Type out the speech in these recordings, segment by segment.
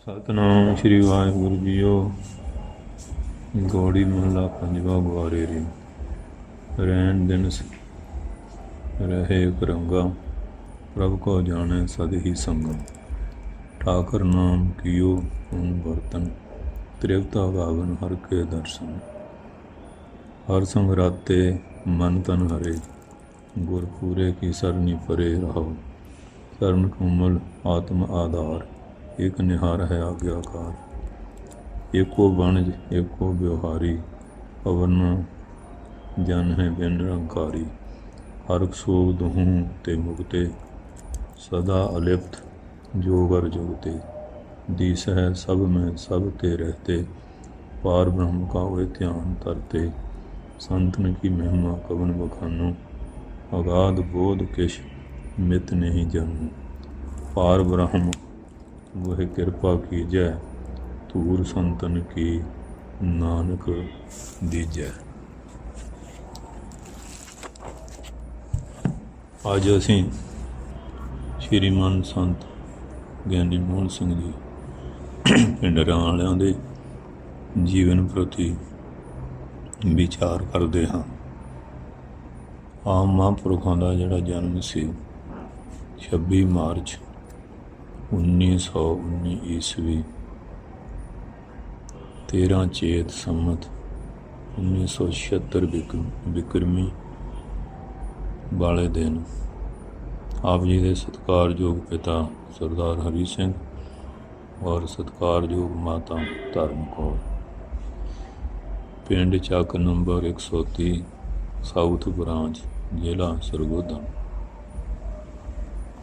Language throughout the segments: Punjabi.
ਸਤਨਾਮ ਸ੍ਰੀ ਵਾਹਿਗੁਰੂ ਜੀਓ। ਗੋੜੀ ਮਹਲਾ ਪੰਜਵਾ ਗੁਆਰੇ ਰੀ। ਰਹਿਣ ਦਿਨ ਰਹੇ ਕਰੰਗਾ ਪ੍ਰਭ ਕੋ ਜਾਣੈ ਸਦ ਹੀ ਸੰਗਮ। ਠਾਕਰ ਨਾਮ ਕੀਓ ਹੁਣ ਵਰਤਨ ਤ੍ਰਿਵਤਾ ਭਾਵਨ ਹਰ ਕੇ ਦਰਸ਼ਨ। ਹਰ ਸੰਗ ਰਾਤੇ ਮਨ ਤਨ ਹਰੇ ਗੁਰ ਪੂਰੇ ਕੀ ਸਰਨੀ ਪਰੇ ਰਹੋ ਸਰਨ ਕੋਮਲ ਆਤਮ ਆਧਾਰ। ਇਕ ਨਿਹਾਰ ਹੈ ਆਗਿਆਕਾਰ। ਏਕੋ ਬਣਜ ਏਕੋ ਵਿਵਹਾਰੀ ਪਵਨ ਜਨ ਹੈ ਬਿਨ ਰੰਕਾਰੀ ਹਰ ਸੋਗ ਦਹੂ ਤੇ ਮੁਕਤੇ, ਸਦਾ ਅਲਿਪਤ ਜੋਗਰ ਜੁਗਤੇ। ਦੀਸ ਹੈ ਸਭ ਮੈਂ, ਸਭ ਤੇ ਰਹਤੇ, ਪਾਰ ਬ੍ਰਹਮ ਕਾ ਹੋਏ ਧਿਆਨ ਤਰਤੇ ਸੰਤਨ ਕੀ ਮਹਿਮਾ ਕਵਨ ਬਖਾਨੋ ਅਗਾਧ ਬੋਧ ਕਿਛ ਮਿਤ ਨਹੀਂ ਜਾਨੂ ਪਾਰ ਬ੍ਰਹਮ ਵਹ ਕਿਰਪਾ ਕੀਜੈ, ਧੂਰ ਸੰਤਨ ਕੀ ਨਾਨਕ ਦੀਜੈ। ਅੱਜ ਅਸੀਂ ਸ਼੍ਰੀਮਾਨ ਸੰਤ ਗਿਆਨੀ ਮੋਹਨ ਸਿੰਘ ਜੀ ਪਿੰਡ ਰਾਂ ਵਾਲਿਆਂ ਦੇ ਜੀਵਨ ਪ੍ਰਤੀ ਵਿਚਾਰ ਕਰਦੇ ਹਾਂ। ਆਮ ਮਹਾਂਪੁਰਖਾਂ ਦਾ ਜਿਹੜਾ ਜਨਮ ਸੀ 26 ਮਾਰਚ 1919 ਈਸਵੀ। 13 ਚੇਤ ਸੰਮਤ 1976 ਬਿਕ- ਬਿਕਰਮੀ ਵਾਲੇ ਦਿਨ, ਆਪ ਜੀ ਦੇ ਸਤਿਕਾਰਯੋਗ ਪਿਤਾ ਸਰਦਾਰ ਹਰੀ ਸਿੰਘ ਔਰ ਸਤਿਕਾਰਯੋਗ ਮਾਤਾ ਧਰਮ ਕੌਰ। ਪਿੰਡ ਚੱਕ ਨੰਬਰ 130 ਸਾਊਥ ਬ੍ਰਾਂਚ, ਜ਼ਿਲ੍ਹਾ ਸਰਗੋਧਾ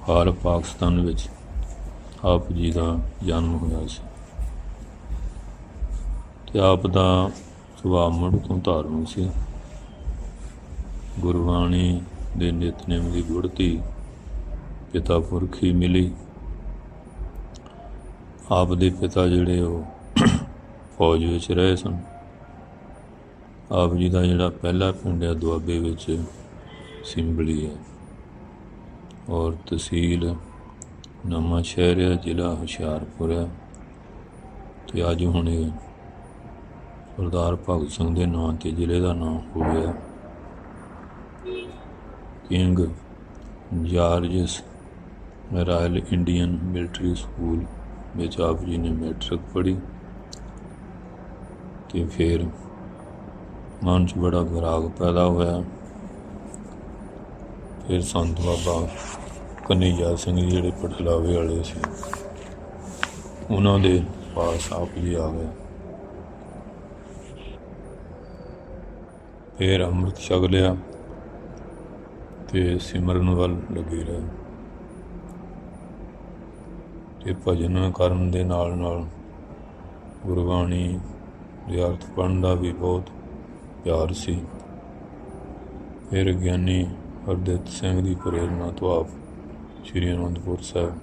ਹਾਲ ਪਾਕਿਸਤਾਨ ਵਿੱਚ ਆਪ ਜੀ ਦਾ ਜਨਮ ਹੋਇਆ ਸੀ। ਤੇ ਆਪ ਦਾ ਸੁਭਾਅ ਮੁੱਢ ਤੋਂ ਧਾਰਮਿਕ ਸੀ। ਗੁਰਬਾਣੀ ਦੇ ਨਿਤਨੇਮ ਦੀ ਗੁੜਤੀ ਪਿਤਾ ਪੁਰਖੀ ਮਿਲੀ। ਆਪ ਦੇ ਪਿਤਾ ਜਿਹੜੇ ਉਹ ਫੌਜ ਵਿੱਚ ਰਹੇ ਸਨ। ਆਪ ਜੀ ਦਾ ਜਿਹੜਾ ਪਹਿਲਾ ਪਿੰਡ ਹੈ ਦੁਆਬੇ ਵਿੱਚ ਸਿੰਬਲੀ ਹੈ। ਔਰ ਤਹਿਸੀਲ ਨਵਾਂ ਸ਼ਹਿਰ ਹੈ, ਜ਼ਿਲ੍ਹਾ ਹੁਸ਼ਿਆਰਪੁਰ ਹੈ। ਤੇ ਅੱਜ ਹੁਣੇ ਸਰਦਾਰ ਭਗਤ ਸਿੰਘ ਦੇ ਨਾਂ ਤੇ ਜ਼ਿਲ੍ਹੇ ਦਾ ਨਾਮ ਹੋ ਗਿਆ। King George's royal Indian military school ਵਿੱਚ ਆਪ ਜੀ ਨੇ ਮੈਟ੍ਰਿਕ ਪੜ੍ਹੀ। ਤੇ ਫਿਰ ਮਨ 'ਚ ਬੜਾ ਵਿਰਾਗ ਪੈਦਾ ਹੋਇਆ। ਫਿਰ ਸੰਤ ਬਾਬਾ ਕਨਈਆ ਸਿੰਘ ਜੀ ਜਿਹੜੇ ਪਟਲਾਵੇ ਵਾਲੇ ਸੀ, ਉਹਨਾਂ ਦੇ ਪਾਸ ਆਪ ਜੀ ਆ ਗਏ। ਫਿਰ ਅੰਮ੍ਰਿਤ ਛਕ ਲਿਆ ਤੇ ਸਿਮਰਨ ਵੱਲ ਲੱਗੇ ਰਹੇ। ਤੇ ਭਜਨ ਕਰਨ ਦੇ ਨਾਲ ਨਾਲ ਗੁਰਬਾਣੀ ਦੇ ਅਰਥ ਪੜ੍ਹਨ ਦਾ ਵੀ ਬਹੁਤ ਪਿਆਰ ਸੀ। ਫਿਰ ਗਿਆਨੀ ਹਰਦਿੱਤ ਸਿੰਘ ਦੀ ਪ੍ਰੇਰਣਾ ਤੋਂ ਆਪ ਸ਼੍ਰੀ ਅਨੰਦਪੁਰ ਸਾਹਿਬ।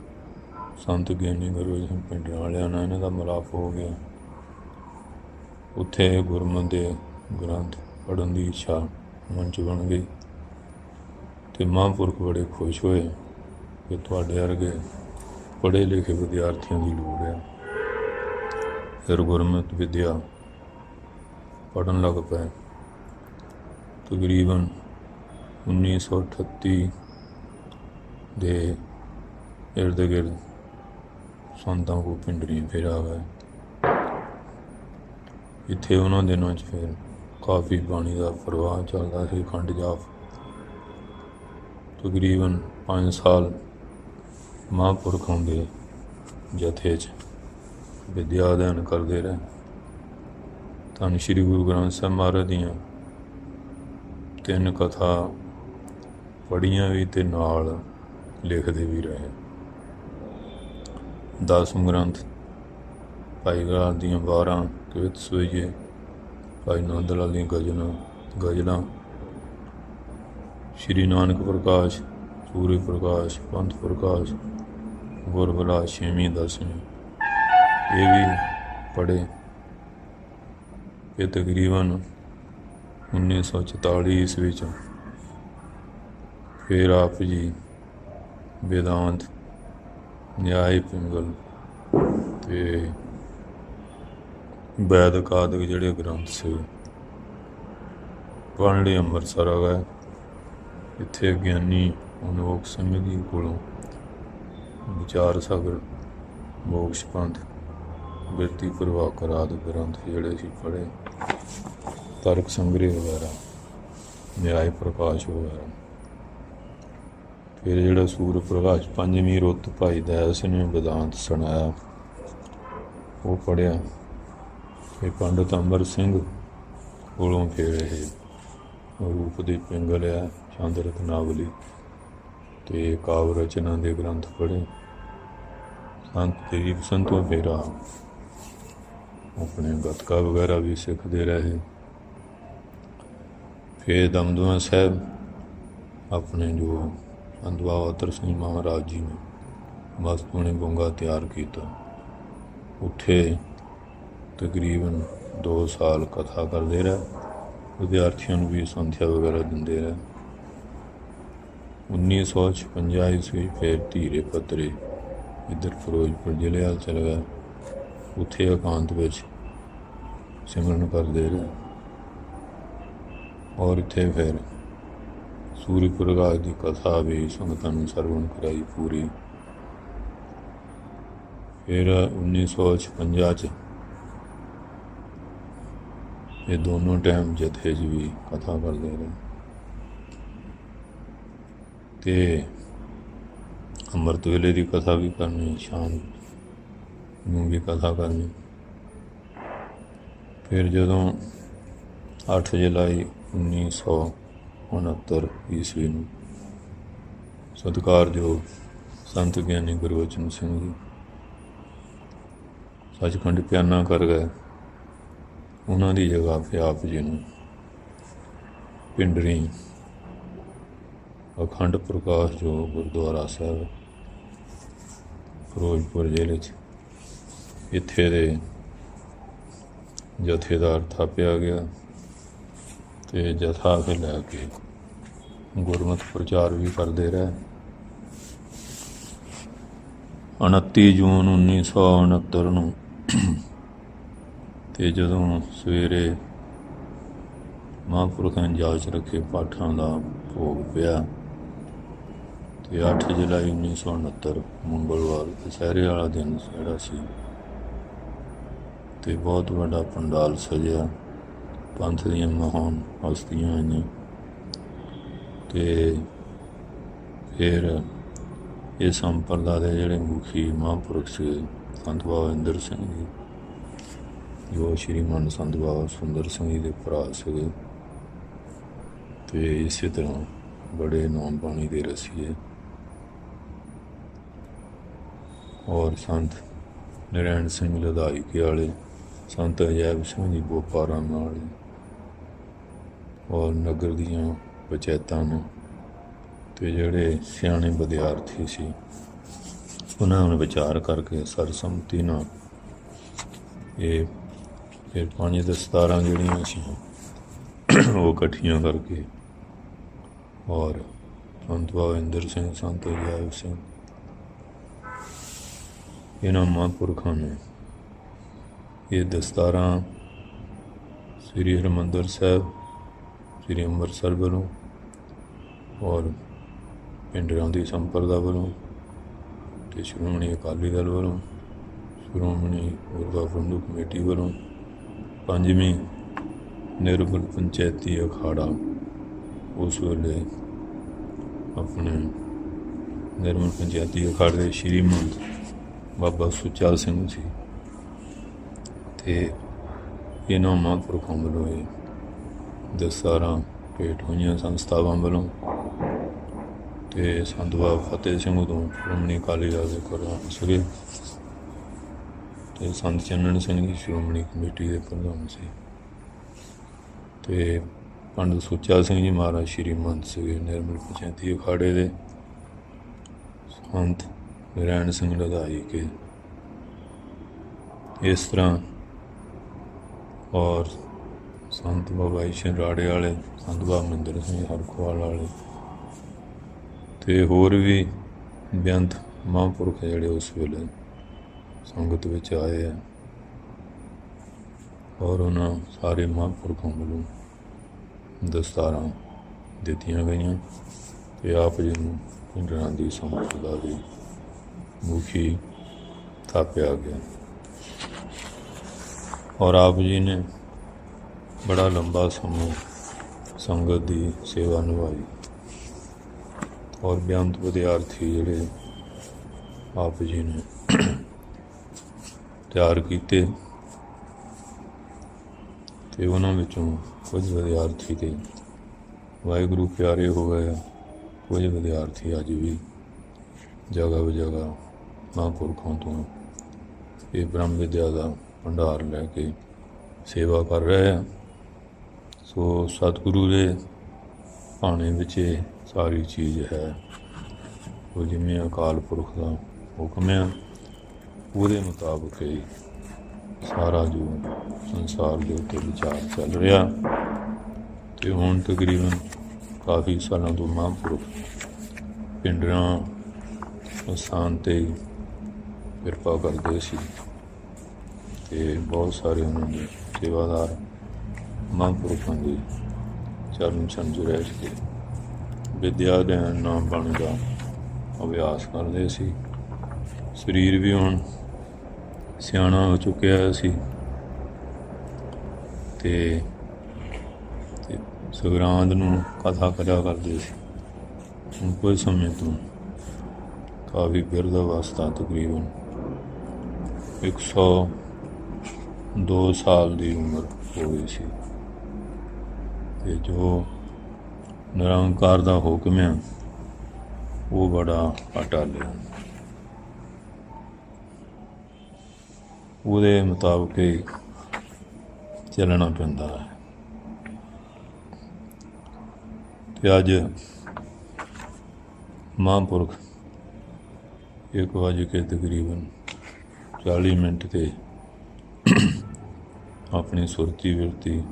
ਸੰਤ ਗਿਆਨੀ ਗੁਰੂ ਜੀ ਪਿੰਡ ਵਾਲਿਆਂ ਨਾਲ ਇਹਨਾਂ ਦਾ ਮਿਲਾਪ ਹੋ ਗਿਆ। ਉੱਥੇ ਗੁਰਮਤਿ ਦੇ ਗ੍ਰੰਥ ਪੜ੍ਹਨ ਦੀ ਇੱਛਾ ਮਨ 'ਚ ਬਣ ਗਈ ਤੇ ਮਹਾਂਪੁਰਖ ਬੜੇ ਖੁਸ਼ ਹੋਏ ਕਿ ਤੁਹਾਡੇ ਵਰਗੇ ਪੜ੍ਹੇ ਲਿਖੇ ਵਿਦਿਆਰਥੀਆਂ ਦੀ ਲੋੜ ਹੈ ਫਿਰ ਗੁਰਮਤਿ ਵਿਦਿਆ ਪੜ੍ਹਨ ਲੱਗ ਪਏ। ਤਕਰੀਬਨ 1938 ਦੇ ਇਰਦ ਗਿਰਦ ਸੰਤਾਂ ਕੋ ਪਿੰਡਰੀਆਂ ਫਿਰ ਆ ਗਏ। ਇੱਥੇ ਉਹਨਾਂ ਦਿਨਾਂ 'ਚ ਫਿਰ ਕਾਫੀ ਬਾਣੀ ਦਾ ਪ੍ਰਵਾਹ ਚੱਲਦਾ ਸੀ, ਖੰਡ ਜਾਪ। ਤਕਰੀਬਨ 5 ਸਾਲ ਮਹਾਂਪੁਰਖਾਂ ਦੇ ਜਥੇ 'ਚ ਵਿਦਿਆ ਅਧਿਐਨ ਕਰਦੇ ਰਹੇ। ਧੰਨ ਸ਼੍ਰੀ ਗੁਰੂ ਗ੍ਰੰਥ ਸਾਹਿਬ ਮਹਾਰਾਜ ਦੀਆਂ ਤਿੰਨ ਕਥਾ ਪੜ੍ਹੀਆਂ ਵੀ ਤੇ ਨਾਲ ਲਿਖਦੇ ਵੀ ਰਹੇ। ਦਸਮ ਗ੍ਰੰਥ। ਭਾਈ ਗਾਲ ਦੀਆਂ 12 ਕਵਿਤ ਸੋਈਏ ਭਾਈ ਨੰਦਲਾਲ ਦੀਆਂ ਗਜ਼ਲਾਂ ਗਜ਼ਲਾਂ। ਸ਼੍ਰੀ ਨਾਨਕ ਪ੍ਰਕਾਸ਼, ਸੂਰਜ ਪ੍ਰਕਾਸ਼, ਪੰਥ ਪ੍ਰਕਾਸ਼ ਗੁਰਬਲਾ ਛੇਵੀਂ, ਦਸਵੀਂ। ਇਹ ਵੀ ਪੜ੍ਹੇ। ਇਹ ਤਕਰੀਬਨ 1944 ਈਸਵੀ ਵਿੱਚ ਫਿਰ ਆਪ ਜੀ ਵੇਦਾਂਤ ਨਿਆਇ ਪਿੰਗਲ ਤੇ ਵੈਦਿਕ ਆਦਿਕ ਜਿਹੜੇ ਗ੍ਰੰਥ ਸੀ। ਪੜ੍ਹਨ ਲਈ ਅੰਮ੍ਰਿਤਸਰ ਆ ਗਏ ਇੱਥੇ ਗਿਆਨੀ ਅਨੋਖ ਸਿੰਘ ਜੀ ਕੋਲੋਂ ਵਿਚਾਰ ਸਾਗਰ ਮੋਕਸ਼ ਪੰਥ ਬਿਰਤੀ ਪ੍ਰਵਾਕਰ ਆਦਿ ਗ੍ਰੰਥ ਜਿਹੜੇ ਸੀ ਪੜ੍ਹੇ। ਤਰਕ ਸੰਗ੍ਰਹਿ ਵਗੈਰਾ ਨਿਆਇ ਪ੍ਰਕਾਸ਼ ਵਗੈਰਾ। ਫਿਰ ਜਿਹੜਾ ਸੂਰ ਪ੍ਰਕਾਸ਼ ਪੰਜਵੀਂ ਰੁੱਤ ਭਾਈ ਦਇਆਲ ਨੇ ਵਿਦਾਂਤ ਸੁਣਾਇਆ, ਉਹ ਪੜਿਆ ਇਹ ਪੰਡਤ ਅਮਰ ਸਿੰਘ ਕੋਲੋਂ ਫਿਰ ਇਹ ਰੂਪ ਦੀ ਪਿੰਗਲ ਆ ਚੰਦ ਰਤਨਾਵਲੀ ਤੇ ਕਾਵ ਰਚਨਾ ਦੇ ਗ੍ਰੰਥ ਪੜ੍ਹੇ। ਸੰਤ ਤੇਰੀ ਸੰਤੋਂ ਫੇਰਾ ਆਪਣੇ ਗਤਕਾ ਵਗੈਰਾ ਵੀ ਸਿੱਖਦੇ ਰਹੇ। ਫਿਰ ਦਮਦਮਾ ਸਾਹਿਬ ਆਪਣੇ ਜੋ ਅੰਦਵਾਵਤਰ ਸਿੰਘ ਮਹਾਰਾਜ ਜੀ ਨੇ। ਮਸਤੂਣੇ ਗੁੰਗਾ ਤਿਆਰ ਕੀਤਾ। ਉੱਥੇ ਤਕਰੀਬਨ 2 ਸਾਲ ਕਥਾ ਕਰਦੇ ਰਹੇ। ਵਿਦਿਆਰਥੀਆਂ ਨੂੰ ਵੀ ਸੰਥਿਆ ਵਗੈਰਾ ਦਿੰਦੇ ਰਹੇ। 1956 ਈਸਵੀ ਫਿਰ ਧੀਰੇ ਪੱਤਰੇ ਇੱਧਰ ਫਿਰੋਜ਼ਪੁਰ ਜ਼ਿਲ੍ਹੇ ਵੱਲ ਚਲੇ ਗਏ। ਉੱਥੇ ਇਕਾਂਤ ਵਿੱਚ ਸਿਮਰਨ ਕਰਦੇ ਰਹੇ। ਔਰ ਇੱਥੇ ਫਿਰ ਸੂਰੀ ਪ੍ਰਕਾਸ਼ ਦੀ ਕਥਾ ਵੀ ਸੰਗਤਾਂ ਨੂੰ ਸਰਵਣ ਕਰਾਈ ਪੂਰੀ। ਫਿਰ 1956 ਚ ਇਹ ਦੋਨੋਂ ਟਾਈਮ ਜਥੇ 'ਚ ਵੀ ਕਥਾ ਕਰਦੇ ਰਹੇ। ਤੇ ਅੰਮ੍ਰਿਤ ਵੇਲੇ ਦੀ ਕਥਾ ਵੀ ਕਰਨੀ, ਸ਼ਾਮ ਨੂੰ ਵੀ ਕਥਾ ਕਰਨੀ। ਫਿਰ ਜਦੋਂ 8 ਜੁਲਾਈ 1969 ਈਸਵੀ ਨੂੰ। ਸਤਿਕਾਰਯੋਗ ਸੰਤ ਗਿਆਨੀ ਗੁਰਵਚਨ ਸਿੰਘ ਜੀ, ਸੱਚਖੰਡ ਪਿਆਨਾ ਕਰ ਗਏ। ਉਹਨਾਂ ਦੀ ਜਗ੍ਹਾ ਤੇ ਆਪ ਜੀ ਨੂੰ ਪਿੰਡਰੀ ਅਖੰਡ ਪ੍ਰਕਾਸ਼ ਜੋ ਗੁਰਦੁਆਰਾ ਸਾਹਿਬ, ਫਿਰੋਜ਼ਪੁਰ ਜ਼ਿਲ੍ਹੇ 'ਚ ਇੱਥੇ ਦੇ ਜਥੇਦਾਰ ਥਾਪਿਆ ਗਿਆ। ਤੇ ਜਥਾ ਕੇ ਲੈ ਕੇ ਗੁਰਮਤਿ ਪ੍ਰਚਾਰ ਵੀ ਕਰਦੇ ਰਹੇ। 29 ਜੂਨ 1969 ਨੂੰ ਤੇ ਜਦੋਂ ਸਵੇਰੇ ਮਹਾਂਪੁਰਖਾਂ ਨੇ ਜਾਚ ਰੱਖੇ, ਪਾਠਾਂ ਦਾ ਭੋਗ ਪਿਆ ਤੇ 8 ਜੁਲਾਈ 1969 ਮੰਗਲਵਾਰ, ਦੁਸਹਿਰੇ ਵਾਲਾ ਦਿਨ ਜਿਹੜਾ ਸੀ ਤੇ ਬਹੁਤ ਵੱਡਾ ਪੰਡਾਲ ਸਜਿਆ। ਪੰਥ ਦੀਆਂ ਮਹਾਨ ਹਸਤੀਆਂ ਆਈਆਂ। ਤੇ ਫਿਰ ਇਹ ਸੰਪਰਦਾ ਦੇ ਜਿਹੜੇ ਮੁਖੀ ਮਹਾਂਪੁਰਖ ਸੀ, ਸੰਤ ਬਾਬਾ ਇੰਦਰ ਸਿੰਘ ਜੀ, ਜੋ ਸ਼੍ਰੀਮਾਨ ਸੰਤ ਬਾਬਾ ਸੁੰਦਰ ਸਿੰਘ ਜੀ ਦੇ ਭਰਾ ਸੀਗੇ। ਤੇ ਇਸੇ ਤਰ੍ਹਾਂ ਬੜੇ ਨਾਮ ਬਾਣੀ ਦੇ ਰਸੀਏ। ਔਰ ਸੰਤ ਨਰੈਣ ਸਿੰਘ ਲਧਾਈ ਕੇ ਵਾਲੇ, ਸੰਤ ਅਜੈਬ ਸਿੰਘ ਜੀ ਬੋਪਾਰਾ ਨਾਲ ਔਰ ਨਗਰ ਦੀਆਂ ਪੰਚਾਇਤਾਂ ਨੇ ਤੇ ਜਿਹੜੇ ਸਿਆਣੇ ਵਿਦਿਆਰਥੀ ਸੀ, ਉਹਨਾਂ ਨੂੰ ਵਿਚਾਰ ਕਰਕੇ ਸਰਸੰਮਤੀ ਨਾਲ ਇਹ ਫਿਰ ਪੰਜ ਦਸਤਾਰਾਂ ਜਿਹੜੀਆਂ ਸੀ, ਉਹ ਇਕੱਠੀਆਂ ਕਰਕੇ ਔਰ ਸੰਤ ਬਾਬਿੰਦਰ ਸਿੰਘ, ਸੰਤ ਜੈਵ ਸਿੰਘ, ਇਹਨਾਂ ਮਹਾਂਪੁਰਖਾਂ ਨੇ ਇਹ ਦਸਤਾਰਾਂ ਸ੍ਰੀ ਹਰਿਮੰਦਰ ਸਾਹਿਬ ਸ੍ਰੀ ਅੰਮ੍ਰਿਤਸਰ ਵੱਲੋਂ ਔਰ ਪਿੰਡ ਦੀ ਸੰਪਰਦਾ ਵੱਲੋਂ ਤੇ ਸ਼੍ਰੋਮਣੀ ਅਕਾਲੀ ਦਲ ਵੱਲੋਂ, ਸ਼੍ਰੋਮਣੀ ਗੁਰਦੁਆਰਾ ਪ੍ਰਬੰਧਕ ਕਮੇਟੀ ਵੱਲੋਂ ਪੰਜਵੀਂ ਨਿਰਮਲ ਪੰਚਾਇਤੀ ਅਖਾੜਾ ਉਸ ਵੇਲੇ ਆਪਣੇ ਨਿਰਮਲ ਪੰਚਾਇਤੀ ਅਖਾੜੇ ਦੇ ਸ਼੍ਰੀਮੰਤ ਬਾਬਾ ਸੁਚਾ ਸਿੰਘ ਜੀ ਤੇ ਇਹਨਾਂ ਮਹਾਂਪੁਰਖਾਂ ਵੱਲੋਂ ਇਹ ਦਸਤਾਰਾਂ ਭੇਟ ਹੋਈਆਂ ਸੰਸਥਾਵਾਂ ਵੱਲੋਂ। ਤੇ ਸੰਤ ਬਾਬਾ ਫਤਿਹ ਸਿੰਘ ਤੋਂ ਸ਼੍ਰੋਮਣੀ ਅਕਾਲੀ ਦਲ ਦੇ ਪ੍ਰਧਾਨ ਸੀਗੇ। ਤੇ ਸੰਤ ਚੰਨਣ ਸਿੰਘ ਜੀ ਸ਼੍ਰੋਮਣੀ ਕਮੇਟੀ ਦੇ ਪ੍ਰਧਾਨ ਸੀ। ਤੇ ਪੰਡਤ ਸੁੱਚਾ ਸਿੰਘ ਜੀ ਮਹਾਰਾਜ ਸ਼੍ਰੀਮੰਤ ਸੀਗੇ ਨਿਰਮਲ ਪੰਚਾਇਤੀ ਅਖਾੜੇ ਦੇ। ਸੰਤ ਨਰੈਣ ਸਿੰਘ ਲਧਾਈ ਕੇ। ਇਸ ਤਰ੍ਹਾਂ ਔਰ ਸੰਤ ਬਾਬਾ ਈਸ਼ਨ ਰਾੜੇ ਵਾਲੇ, ਸੰਤ ਬਾਬਾ ਮਹਿੰਦਰ ਸਿੰਘ ਹਰਖਵਾਲ ਵਾਲੇ ਤੇ ਹੋਰ ਵੀ ਬੇਅੰਤ ਮਹਾਂਪੁਰਖ ਜਿਹੜੇ ਉਸ ਵੇਲੇ ਸੰਗਤ ਵਿੱਚ ਆਏ ਆ ਔਰ ਉਹਨਾਂ ਸਾਰੇ ਮਹਾਂਪੁਰਖਾਂ ਵੱਲੋਂ ਦਸਤਾਰਾਂ ਦਿੱਤੀਆਂ ਗਈਆਂ ਤੇ ਆਪ ਜੀ ਨੂੰ ਪਿੰਡਰਾਂ ਦੀ ਸੰਗਤ ਦਾ ਵੀ ਮੁਖੀ ਥਾਪਿਆ ਗਿਆ। ਔਰ ਆਪ ਜੀ ਨੇ ਬੜਾ ਲੰਬਾ ਸਮਾਂ ਸੰਗਤ ਦੀ ਸੇਵਾ ਨਿਭਾਈ। ਔਰ ਬੇਅੰਤ ਵਿਦਿਆਰਥੀ ਜਿਹੜੇ ਆਪ ਜੀ ਨੇ ਤਿਆਰ ਕੀਤੇ ਤੇ ਉਹਨਾਂ ਵਿੱਚੋਂ ਕੁਝ ਵਿਦਿਆਰਥੀ ਤੇ ਵਾਹਿਗੁਰੂ ਪਿਆਰੇ ਹੋ ਗਏ ਆ। ਕੁਝ ਵਿਦਿਆਰਥੀ ਅੱਜ ਵੀ ਜਗ੍ਹਾ ਜਗ੍ਹਾ ਮਹਾਂਪੁਰਖਾਂ ਤੋਂ ਇਹ ਬ੍ਰਹਮ ਵਿਦਿਆ ਦਾ ਭੰਡਾਰ ਲੈ ਕੇ ਸੇਵਾ ਕਰ ਰਹੇ ਆ। ਸੋ ਸਤਿਗੁਰੂ ਦੇ ਭਾਣੇ ਵਿੱਚ ਇਹ ਸਾਰੀ ਚੀਜ਼ ਹੈ। ਉਹ ਜਿਵੇਂ ਅਕਾਲ ਪੁਰਖ ਦਾ ਹੁਕਮ ਹੈ ਉਹਦੇ ਮੁਤਾਬਕ ਹੀ ਸਾਰਾ ਜੋ ਸੰਸਾਰ ਦੇ ਉੱਤੇ ਵਿਚਾਰ ਚੱਲ ਰਿਹਾ। ਤੇ ਹੁਣ ਤਕਰੀਬਨ ਕਾਫੀ ਸਾਲਾਂ ਤੋਂ ਮਹਾਂਪੁਰਖ ਪਿੰਡਰਾਂ ਸਥਾਨ ਤੇ ਕਿਰਪਾ ਕਰਦੇ ਸੀ। ਤੇ ਬਹੁਤ ਸਾਰੇ ਉਹਨਾਂ ਦੇ ਸੇਵਾਦਾਰ ਮਹਾਂਪੁਰਖਾਂ ਦੀ ਚਰਨ ਛੰਝ ਰਹਿ ਕੇ ਵਿਦਿਆ ਦੇ ਨਾਮ ਬਣ ਦਾ ਅਭਿਆਸ ਕਰਦੇ ਸੀ। ਸਰੀਰ ਵੀ ਹੁਣ ਸਿਆਣਾ ਹੋ ਚੁੱਕਿਆ ਸੀ ਤੇ ਤੇ ਸੁਗਰਾਂਦ ਨੂੰ ਕਥਾ ਕਰਿਆ ਕਰਦੇ ਸੀ। ਹੁਣ ਕੋਈ ਸਮੇਂ ਤੋਂ ਕਾਫੀ ਬਿਰਧ ਅਵਸਥਾ ਤਕਰੀਬਨ 102 ਸਾਲ ਦੀ ਉਮਰ ਹੋ ਗਈ ਸੀ। ਤੇ ਜੋ ਨਿਰੰਕਾਰ ਦਾ ਹੁਕਮ ਹੈ, ਉਹ ਬੜਾ ਅਟਲ ਹੈ। ਉਹਦੇ ਮੁਤਾਬਕ ਹੀ ਚੱਲਣਾ ਪੈਂਦਾ ਹੈ। ਤੇ ਅੱਜ ਮਹਾਂਪੁਰਖ ਇੱਕ ਵਜੇ ਕੇ ਤਕਰੀਬਨ 40 ਮਿੰਟ ਤੇ ਆਪਣੀ ਸੁਰਤੀ ਵਿਰਤੀ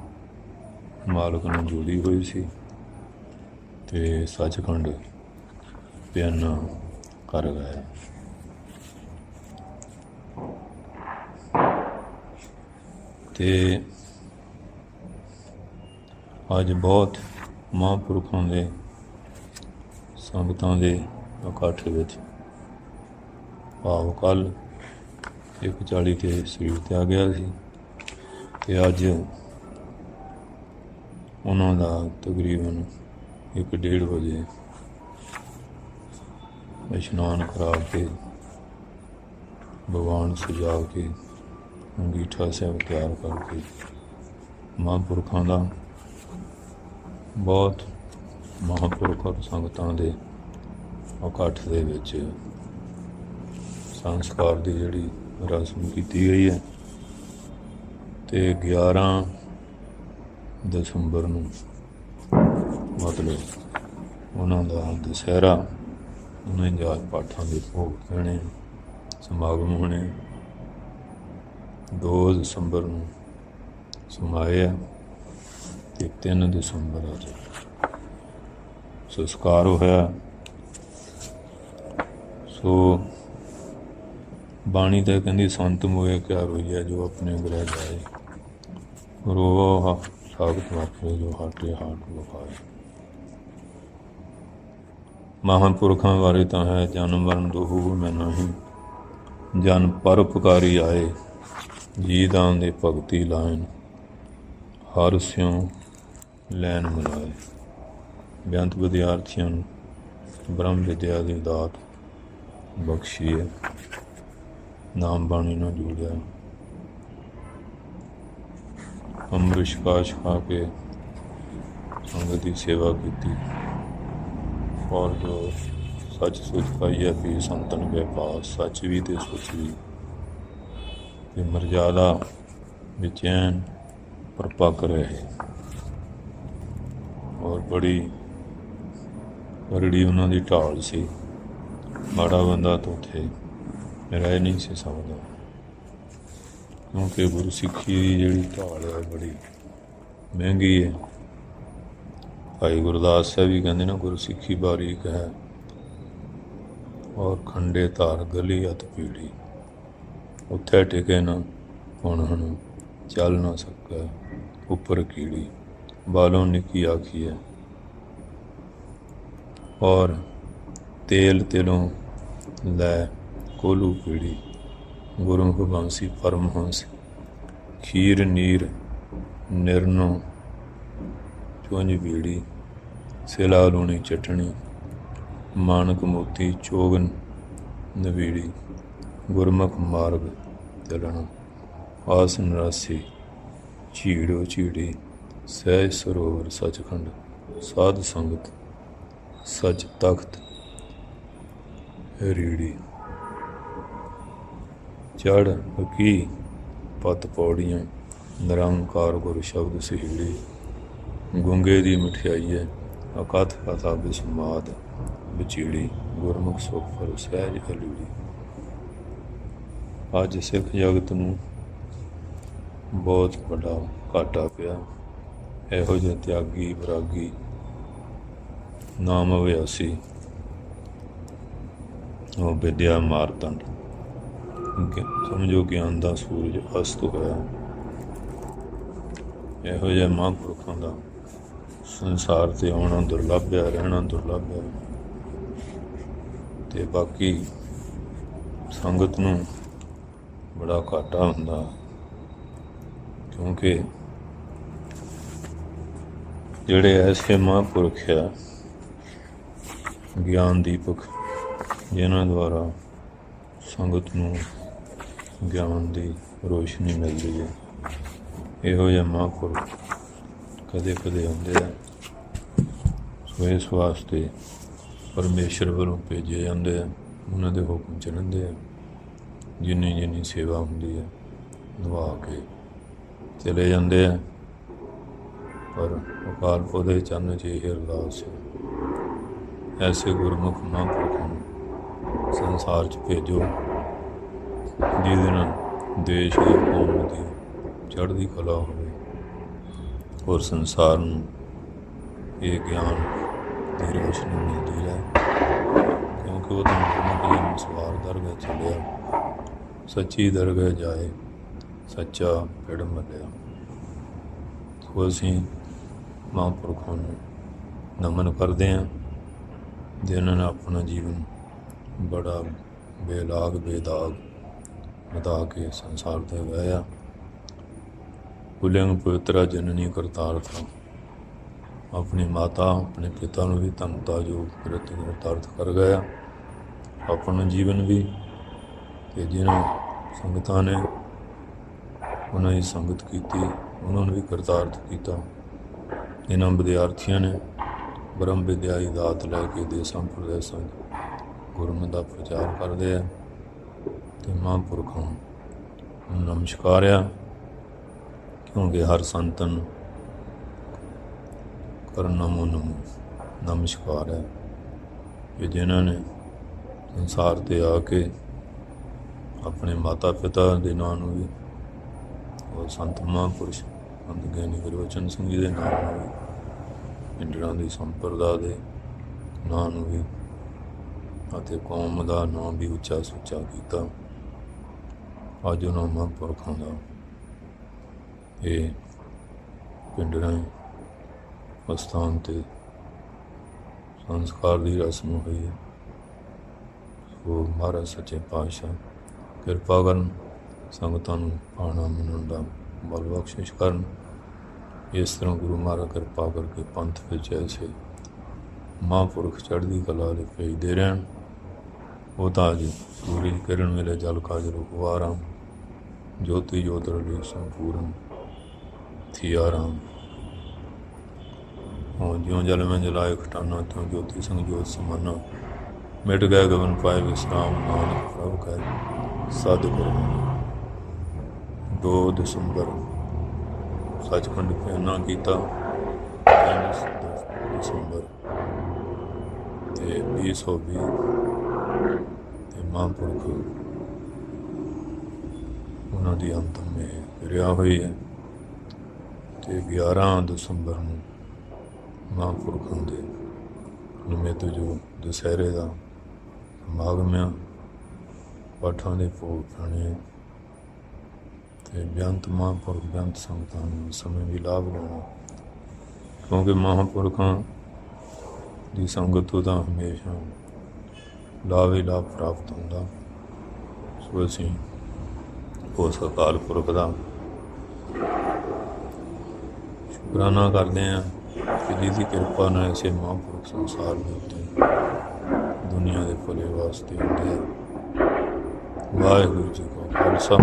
ਮਾਲਕ ਨੂੰ ਜੁੜੀ ਹੋਈ ਸੀ ਤੇ ਸੱਚਖੰਡ ਪਿਆਨਾ ਕਰ ਗਿਆ ਤੇ ਅੱਜ ਬਹੁਤ ਮਹਾਂਪੁਰਖਾਂ ਦੇ ਸੰਗਤਾਂ ਦੇ ਇਕੱਠ ਵਿੱਚ ਭਾਵ ਕੱਲ 140 ਤੇ ਸਰੀਰ ਤੇ ਆ ਗਿਆ ਸੀ ਤੇ ਅੱਜ ਉਹਨਾਂ ਦਾ ਤਕਰੀਬਨ 1:30 ਵਜੇ ਇਸ਼ਨਾਨ ਕਰਾ ਕੇ, ਭਗਵਾਨ ਸਜਾ ਕੇ, ਅੰਗੀਠਾ ਸਾਹਿਬ ਤਿਆਰ ਕਰਕੇ ਮਹਾਂਪੁਰਖਾਂ ਦਾ ਬਹੁਤ ਮਹਾਂਪੁਰਖ ਔਰ ਸੰਗਤਾਂ ਦੇ ਇਕੱਠ ਦੇ ਵਿੱਚ ਸੰਸਕਾਰ ਦੀ ਜਿਹੜੀ ਰਸਮ ਕੀਤੀ ਗਈ ਹੈ ਤੇ 11 ਦਸੰਬਰ ਨੂੰ। ਮਤਲਬ ਉਹਨਾਂ ਦਾ ਦੁਸਹਿਰਾ, ਉਹਨਾਂ ਦੇ ਪਾਠਾਂ ਦੇ ਭੋਗ ਪੈਣੇ ਸਮਾਗਮ ਹੋਣੇ। 2 ਦਸੰਬਰ ਨੂੰ ਸਮਾਇਆ ਤੇ 3 ਦਸੰਬਰ ਅੱਜ ਸੰਸਕਾਰ ਹੋਇਆ। ਸੋ ਬਾਣੀ ਤਾਂ ਕਹਿੰਦੀ, ਸੰਤ ਮੋਏ ਕਿਆ ਰੋਈਆ ਜੋ ਆਪਣੇ ਗ੍ਰਹਿ ਜਾਏ। ਰੋਵੋ ਸਾਗਤ ਵਾਪਰੇ ਜੋ ਹਾਟੇ ਹਾਟ ਲੁਕਾਏ ਮਹਾਂਪੁਰਖਾਂ ਬਾਰੇ ਤਾਂ ਹੈ, ਜਨਮ ਮਰਨ ਦੋਹੂ ਮੈਂ ਨਹੀਂ। ਜਨ ਪਰਉਪਕਾਰੀ ਆਏ ਜੀ ਦਾਨ ਦੇ ਭਗਤੀ ਲਾਇਨ। ਹਰ ਸਿਉ ਲੈਣ ਮਿਲਾਏ। ਬੇਅੰਤ ਵਿਦਿਆਰਥੀਆਂ ਨੂੰ ਬ੍ਰਹਮ ਵਿਦਿਆ ਦੀ ਦਾਤ ਬਖਸ਼ੀ ਨਾਮ ਬਾਣੀ ਨਾਲ ਜੋੜਿਆ। ਅੰਮ੍ਰਿਤ ਕਾਸ਼ ਖਾ ਕੇ ਸੰਗਤ ਦੀ ਸੇਵਾ ਕੀਤੀ। ਔਰ ਜੋ ਸੱਚ ਸੁਚ ਪਾਈਆ ਵੀ ਸੰਤਨ ਕੇ ਪਾਸ ਸੱਚ ਵੀ ਤੇ ਸੁਚ ਵੀ। ਤੇ ਮਰਜ਼ਾਦਾ ਵਿਚੈਨ ਪਰਪੱਕ ਰਹੇ। ਔਰ ਬੜੀ ਬੜੀ ਉਹਨਾਂ ਦੀ ਢਾਲ ਸੀ। ਮਾੜਾ ਬੰਦਾ ਤਾਂ ਉੱਥੇ ਰਹਿ ਨਹੀਂ ਸੀ ਸਕਦਾ। ਕਿਉਂਕਿ ਗੁਰੂ ਸਿੱਖੀ ਦੀ ਜਿਹੜੀ ਢਾਲ ਹੈ ਬੜੀ ਮਹਿੰਗੀ ਹੈ ਭਾਈ ਗੁਰਦਾਸ ਸਾਹਿਬ ਵੀ ਕਹਿੰਦੇ ਨਾ ਗੁਰੂ ਸਿੱਖੀ ਬਾਰੀਕ ਹੈ। ਔਰ ਖੰਡੇ ਧਾਰ ਗਲੀ ਅਤ ਪੀੜੀ। ਉੱਥੇ ਟਿਕੇ ਨਾ, ਹੁਣ ਹੁਣ ਚੱਲ ਨਾ ਸਕੈ ਉੱਪਰ ਕੀੜੀ। ਬਾਲੋਂ ਨਿੱਕੀ ਆਖੀ ਹੈ ਔਰ ਤੇਲ ਤਿਲੋਂ ਲੈ ਕੋਲੂ ਪੀੜੀ। ਗੁਰਮੁਖ ਬੰਸੀ ਪਰਮਹੰਸ ਖੀਰ, ਨੀਰ, ਨਿਰਨੋ, ਚੁੰਝ ਬੀੜੀ, ਸਿਲਾ ਲੂਣੀ ਚਟਣੀ, ਮਾਨਕ ਮੋਤੀ, ਚੋਗਨ, ਨਵੀੜੀ, ਗੁਰਮੁਖ ਮਾਰਗ ਚੱਲਣਾ ਆਸਨ ਰਾਸੀ ਝੀੜੋ ਝੀੜੀ, ਸਹਿਜ ਸਰੋਵਰ, ਸਚਖੰਡ, ਸਾਧ ਸੰਗਤ, ਸਚ ਤਖਤ, ਰੀੜੀ। ਚੜ ਹਕੀ ਪਤ ਪੌੜੀਆਂ ਨਿਰੰਕਾਰ ਗੁਰ ਸ਼ਬਦ ਸਿਹੜੀ। ਗੁੰਗੇ ਦੀ ਮਠਿਆਈ ਹੈ, ਅਕਥ ਕਥਾ ਬਿਸਮਾਦ ਵਿਚੀੜੀ ਗੁਰਮੁਖ ਸੁਖ ਫਲ ਸਹਿਜ ਹਲੂੜੀ ਅੱਜ ਸਿੱਖ ਜਗਤ ਨੂੰ ਬਹੁਤ ਵੱਡਾ ਘਾਟਾ ਪਿਆ। ਇਹੋ ਜਿਹੇ ਤਿਆਗੀ, ਵਿਰਾਗੀ ਨਾਮ ਅਭਿਆਸੀ ਉਹ ਵਿਦਿਆ ਮਾਰਤੰਡ। ਸਮਝੋ ਗਿਆਨ ਦਾ ਸੂਰਜ ਅਸਤ ਹੋਇਆ। ਇਹੋ ਜਿਹਾ ਮਹਾਂਪੁਰਖਾਂ ਦਾ ਸੰਸਾਰ ਤੇ ਆਉਣਾ ਦੁਰਲੱਭ ਹੈ ਰਹਿਣਾ ਦੁਰਲੱਭ ਹੈ ਤੇ ਬਾਕੀ ਸੰਗਤ ਨੂੰ ਬੜਾ ਘਾਟਾ ਹੁੰਦਾ, ਕਿਉਂਕਿ ਜਿਹੜੇ ਐਸੇ ਮਹਾਂਪੁਰਖ ਆ, ਗਿਆਨ ਦੀਪਕ, ਜਿਨ੍ਹਾਂ ਦੁਆਰਾ ਸੰਗਤ ਨੂੰ ਗਿਆਨ ਦੀ ਰੋਸ਼ਨੀ ਮਿਲਦੀ ਹੈ। ਇਹੋ ਜਿਹੇ ਮਹਾਂਪੁਰਖ ਕਦੇ ਕਦੇ ਹੁੰਦੇ ਆ। ਸੋ ਇਸ ਵਾਸਤੇ ਪਰਮੇਸ਼ਰ ਵੱਲੋਂ ਭੇਜੇ ਜਾਂਦੇ ਆ। ਉਹਨਾਂ ਦੇ ਹੁਕਮ ਚੱਲਦੇ ਆ। ਜਿੰਨੀ ਜਿੰਨੀ ਸੇਵਾ ਹੁੰਦੀ ਹੈ, ਨਿਭਾ ਕੇ ਚਲੇ ਜਾਂਦੇ ਆ। ਪਰ ਅਕਾਲ ਪੁਰਖ ਚੰਨ ਚਰਨ ਇਹ ਅਰਦਾਸ ਹੈ। ਐਸੇ ਗੁਰਮੁਖ ਮਹਾਂਪੁਰਖ ਨੂੰ ਸੰਸਾਰ 'ਚ ਭੇਜੋ। ਜਿਹਦੇ ਨਾਲ ਦੇਸ਼ ਦੀ ਕੌਮ ਦੀ ਚੜ੍ਹਦੀ ਕਲਾ ਹੋਵੇ ਔਰ ਸੰਸਾਰ ਨੂੰ ਇਹ ਗਿਆਨ ਦੀ ਰੋਸ਼ਨੀ ਮਿਲਦੀ ਹੈ ਕਿਉਂਕਿ ਉਹ ਤਾਂ ਗੁਰਮੁਖ ਜੀ ਸਵਾਰ ਦਰਗਾਹ ਚੱਲਿਆ, ਸੱਚੀ ਦਰਗਾਹ ਜਾਏ, ਸੱਚਾ ਪਿੜ ਮਲਿਆ। ਸੋ ਅਸੀਂ ਮਹਾਂਪੁਰਖਾਂ ਨੂੰ ਨਮਨ ਕਰਦੇ ਹਾਂ, ਜਿਨ੍ਹਾਂ ਨੇ ਆਪਣਾ ਜੀਵਨ ਬੜਾ ਬੇਲਾਗ, ਬੇਦਾਗ ਵਧਾ ਕੇ ਸੰਸਾਰ ਤੇ ਵਾਇਆ ਪੁਲਿੰਗ ਪਵਿੱਤਰਾ ਜਨਨੀ ਕਰਤਾਰ ਥਾ ਆਪਣੀ ਮਾਤਾ, ਆਪਣੇ ਪਿਤਾ ਨੂੰ ਵੀ ਤਨਤਾ ਜੋ ਕਿਰਤ ਕਰਤਾਰਥ ਕਰ ਗਿਆ ਆਪਣਾ ਜੀਵਨ ਵੀ ਤੇ ਜਿਨ੍ਹਾਂ ਸੰਗਤਾਂ ਨੇ ਉਹਨਾਂ ਦੀ ਸੰਗਤ ਕੀਤੀ, ਉਹਨਾਂ ਨੂੰ ਵੀ ਕਰਤਾਰਥ ਕੀਤਾ। ਇਹਨਾਂ ਵਿਦਿਆਰਥੀਆਂ ਨੇ ਬ੍ਰਹਮ ਵਿਦਿਆ ਦੀ ਦਾਤ ਲੈ ਕੇ ਦੇਸਾਂ, ਪ੍ਰਦੇਸਾਂ 'ਚ ਗੁਰਮਤਿ ਦਾ ਪ੍ਰਚਾਰ ਕਰਦੇ ਆ। ਤੇ ਮਹਾਂਪੁਰਖਾਂ ਨੂੰ ਨਮਸਕਾਰ ਆ। ਕਿਉਂਕਿ ਹਰ ਸੰਤਨ ਕਰਨ ਨਮੋ ਨਮੋ ਨਮਸਕਾਰ ਹੈ। ਕਿ ਜਿਨ੍ਹਾਂ ਨੇ ਸੰਸਾਰ ਤੇ ਆ ਕੇ ਆਪਣੇ ਮਾਤਾ ਪਿਤਾ ਦੇ ਨਾਂ ਨੂੰ ਵੀ ਉਹ ਸੰਤ ਮਹਾਂਪੁਰਸ਼ ਸੰਤ ਗਿਆਨੀ ਗੁਰਵਚਨ ਸਿੰਘ ਜੀ ਦੇ ਨਾਮ ਨੂੰ ਵੀ ਪਿੰਡਰਾਂ ਦੀ ਸੰਪਰਦਾ ਦੇ ਨਾਂ ਨੂੰ ਵੀ ਅਤੇ ਕੌਮ ਦਾ ਨਾਮ ਵੀ ਉੱਚਾ ਸੁੱਚਾ ਕੀਤਾ। ਅੱਜ ਉਹਨਾਂ ਮਹਾਂਪੁਰਖਾਂ ਦਾ। ਇਹ ਪਿੰਡਰਾਂ ਅਸਥਾਨ ਤੇ ਸੰਸਕਾਰ ਦੀ ਰਸਮ ਹੋਈ ਹੈ। ਉਹ ਮਹਾਰਾਜ ਸੱਚੇ ਪਾਤਸ਼ਾਹ, ਕਿਰਪਾ ਕਰਨ ਸੰਗਤਾਂ ਨੂੰ ਪਾਣਾ ਮੰਨਣ ਦਾ ਬਲ ਬਖਸ਼ਿਸ਼ ਕਰਨ। ਇਸ ਤਰ੍ਹਾਂ ਗੁਰੂ ਮਹਾਰਾਜ ਕਿਰਪਾ ਕਰਕੇ ਪੰਥ ਵਿੱਚ ਐਸੇ ਮਹਾਂਪੁਰਖ ਚੜ੍ਹਦੀ ਕਲਾ ਦੇ ਭੇਜਦੇ ਰਹਿਣ। ਉਹ ਤਾਂ ਅੱਜ ਸੂਰਜ ਕਿਰਨ ਵੇਲੇ ਜਲ ਕਾਜ ਰੁਕਵਾਰਾਂ ਜੋਤੀ ਜੋਤਰ ਲਈ ਸੰਪੂਰਨ ਥੀਆ ਰਾਮ ਹੋ, ਜਿਉ ਜਲ ਮੈਂ ਜਲਾਏ ਖਟਾਨਾ, ਤਿਉ ਜੋਤੀ ਸੰਗ ਜੋਤ ਸਮਾਨਾ। ਮਿਟ ਗਏ ਗਗਨ ਪਾਏ ਵਿਸਰਾਮ, ਨਾਨਕ ਪ੍ਰਭ ਕੈ ਸਾਧ ਗੁਰੂ 2 ਦਸੰਬਰ, ਸੱਚਖੰਡ ਪਿਆਨਾ ਕੀਤਾ 3 ਦਸੰਬਰ। ਤੇ 2020 ਤੇ ਮਹਾਂਪੁਰਖ ਉਹਨਾਂ ਦੀ ਅੰਤਮ ਮੇ ਰਿਆ ਹੋਈ ਹੈ ਤੇ 11 ਦਸੰਬਰ ਨੂੰ ਮਹਾਂਪੁਰਖਾਂ ਦੇ ਨਿਮਿਤ ਜੋ ਦੁਸਹਿਰੇ ਦਾ ਸਮਾਗਮ ਆ, ਪਾਠਾਂ ਦੇ ਭੋਗ ਖਾਣੇ ਤੇ ਬੇਅੰਤ ਮਹਾਂਪੁਰਖ ਬੇਅੰਤ ਸੰਗਤਾਂ ਨੂੰ ਸਮੇਂ ਵੀ ਲਾਭ ਲੈਣਾ ਕਿਉਂਕਿ ਮਹਾਂਪੁਰਖਾਂ ਦੀ ਸੰਗਤ ਤੋਂ ਤਾਂ ਹਮੇਸ਼ਾ ਲਾਭ ਹੀ ਲਾਭ ਪ੍ਰਾਪਤ ਹੁੰਦਾ। ਸੋ ਅਸੀਂ ਉਸ ਅਕਾਲ ਪੁਰਖ ਦਾ। ਸ਼ੁਕਰਾਨਾ ਕਰਦੇ ਹਾਂ ਕਿ ਜਿਹਦੀ ਕਿਰਪਾ ਨਾਲ ਇਸੇ ਮਹਾਂਪੁਰਖ ਸੰਸਾਰ ਦੇ ਉੱਤੇ ਦੁਨੀਆ ਦੇ ਭਲੇ ਵਾਸਤੇ ਹੁੰਦੇ ਆ। ਵਾਹਿਗੁਰੂ ਜੀ ਕਾ ਖਾਲਸਾ।